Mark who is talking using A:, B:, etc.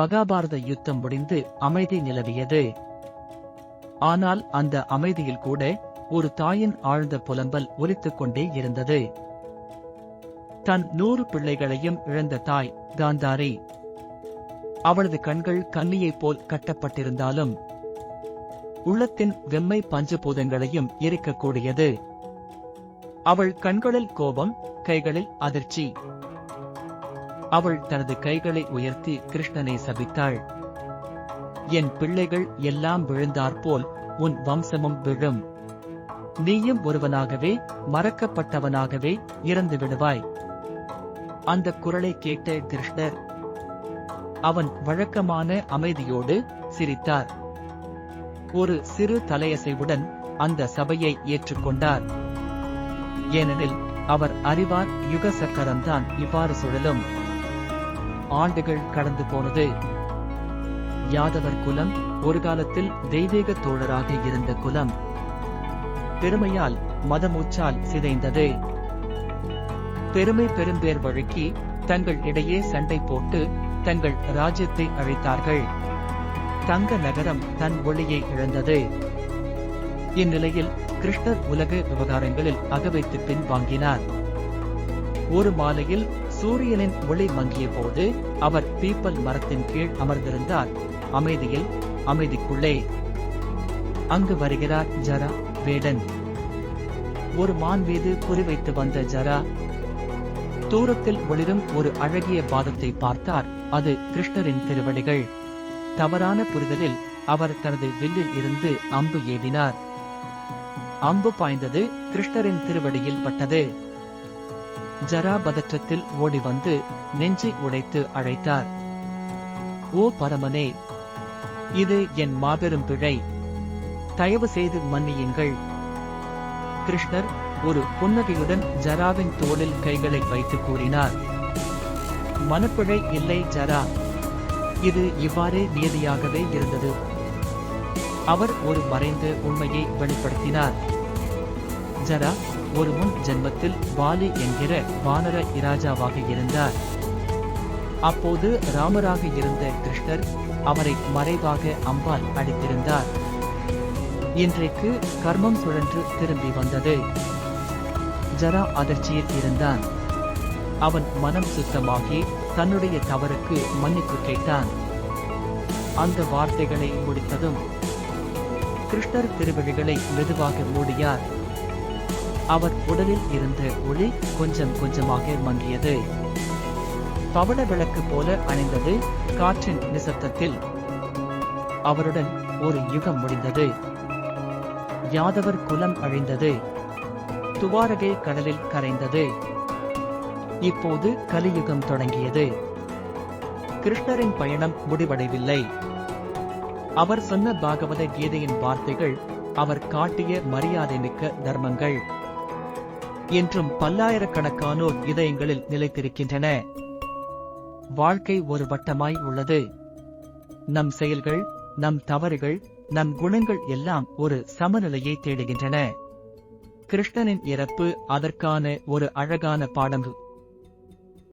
A: மகாபாரத யுத்தம் முடிந்து அமைதி நிலவியது. ஆனால் அந்த அமைதியில் கூட ஒரு தாயின் ஆழ்ந்த புலம்பல் ஒலித்துக் கொண்டே இருந்தது. தன் நூறு பிள்ளைகளையும் இழந்த தாய் காந்தாரி அவளது கண்கள் கன்னியைப் போல் கட்டப்பட்டிருந்தாலும் உள்ளத்தின் வெம்மை பஞ்சபூதங்களையும் எரிக்கக்கூடியது. அவள் கண்களில் கோபம் கைகளில் அதிர்ச்சி. அவள் தனது கைகளை உயர்த்தி கிருஷ்ணனை சபித்தாள். என் பிள்ளைகள் எல்லாம் விழுந்தாற்போல் உன் வம்சமும் விழும். நீயும் ஒருவனாகவே மறக்கப்பட்டவனாகவே இறந்து விடுவாய் அந்த குரலை கேட்ட கிருஷ்ணர் அவன் வழக்கமான அமைதியோடு சிரித்தார். ஒரு சிறு தலையசைவுடன் அந்த சபையை ஏற்றுக்கொண்டார் ஏனெனில் அவர் அறிவார் யுக சக்கரம்தான் இவ்வாறு சுழலும். ஆண்டுகள் கடந்து போனது. யாதவர் குலம் ஒரு காலத்தில் தெய்வீக தோழராக இருந்த குலம். பெருமையால் மதமூச்சால் சிதைந்தது. பெருமை பெரும்பேர் வழுக்கி தங்கள் இடையே சண்டை போட்டு தங்கள் ராஜ்யத்தை அழித்தார்கள். தங்க நகரம் தன் ஒளியை இழந்தது. இந்நிலையில் கிருஷ்ணர் உலக விவகாரங்களில் அகவைத்து பின்வாங்கினார் ஒரு மாலையில் சூரியனின் ஒளி மங்கிய போது அவர் பீப்பல் மரத்தின் கீழ் அமர்ந்திருந்தார். அமைதியில் அமைதிக்குள்ளே. அங்கு வருகிறார் ஜரா வேடன். ஒரு மான் மீது குறிவைத்து வந்த ஜரா தூரத்தில் ஒளிரும் ஒரு அழகிய பாதத்தை பார்த்தார். அது கிருஷ்ணரின் திருவடிகள். தவறான புரிதலில் அவர் தனது வில்லில் இருந்து அம்பு ஏவினார். அம்பு பாய்ந்தது கிருஷ்ணரின் திருவடியில் பட்டது. ஜராபதற்றத்தில் ஓடி வந்து நெஞ்சை உடைத்து அழைத்தார். ஓ பரமனே இது என் மாபெரும் பிழை. தயவு செய்து மன்னியுங்கள். கிருஷ்ணர் ஒரு புன்னகையுடன் ஜராவின் தோளில் கைகளை வைத்து கூறினார். மனப்பிழை இல்லை ஜரா. இது இவ்வாறே நியதியாகவே இருந்தது. அவர் ஒரு மறைந்த உண்மையை வெளிப்படுத்தினார். ஜரா ஒரு முன் ஜென்மத்தில் வாலி என்கிற வானர இராஜாவாக இருந்தார். அப்போது ராமராக இருந்த கிருஷ்ணர் அவரை மறைவாக அம்பால் அடித்திருந்தார். இன்றைக்கு கர்மம் சுழன்று திரும்பி வந்தது. ஜரா அதிர்ச்சியில் இருந்தான். அவன் மனம் சுத்தமாகி தன்னுடைய தவறுக்கு மன்னிப்பு கேட்டான். அந்த வார்த்தைகளை முடித்ததும் கிருஷ்ணர் திருவிழிகளை மெதுவாக மூடியார். அவர் உடலில் இருந்த ஒளி கொஞ்சம் கொஞ்சமாக மங்கியது. பவள விளக்கு போல அணிந்தது காற்றின் நிசப்தத்தில். அவருடன் ஒரு யுகம் முடிந்தது. யாதவர் குலம் அழிந்தது. துவாரகை கடலில் கரைந்தது. இப்போது கலியுகம் தொடங்கியது. கிருஷ்ணரின் பயணம் முடிவடையவில்லை அவர் சொன்ன பாகவத கீதையின் வார்த்தைகள் அவர் காட்டிய மரியாதை மிக்க தர்மங்கள். என்றும் பல்லாயிரக்கணக்கானோர் இதயங்களில் நிலைத்திருக்கின்றன. வாழ்க்கை ஒரு வட்டமாய் உள்ளது. நம் செயல்கள் நம் தவறுகள் நம் குணங்கள் எல்லாம் ஒரு சமநிலையை தேடுகின்றன. கிருஷ்ணனின் இறப்பு அதற்கான ஒரு அழகான பாடம்